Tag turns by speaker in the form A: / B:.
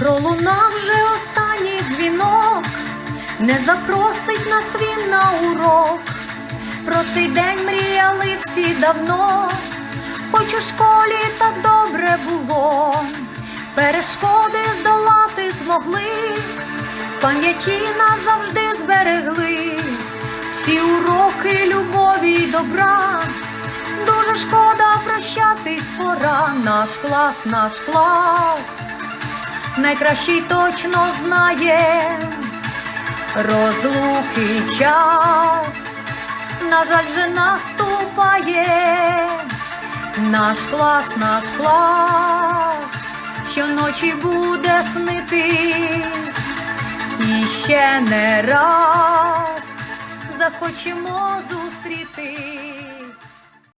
A: Пролунав вже останній дзвінок, не запросить нас він на урок. Про цей день мріяли всі давно, хоч у школі так добре було, перешкоди здолати змогли, в пам'яті нас завжди зберегли, всі уроки любові й добра. Дуже шкода прощатись пора, наш клас, наш клас, найкращий точно знає розлуки час, на жаль, вже наступає наш клас, наш клас, щоночі буде снитись, і ще не раз. Захочемо зустрітись.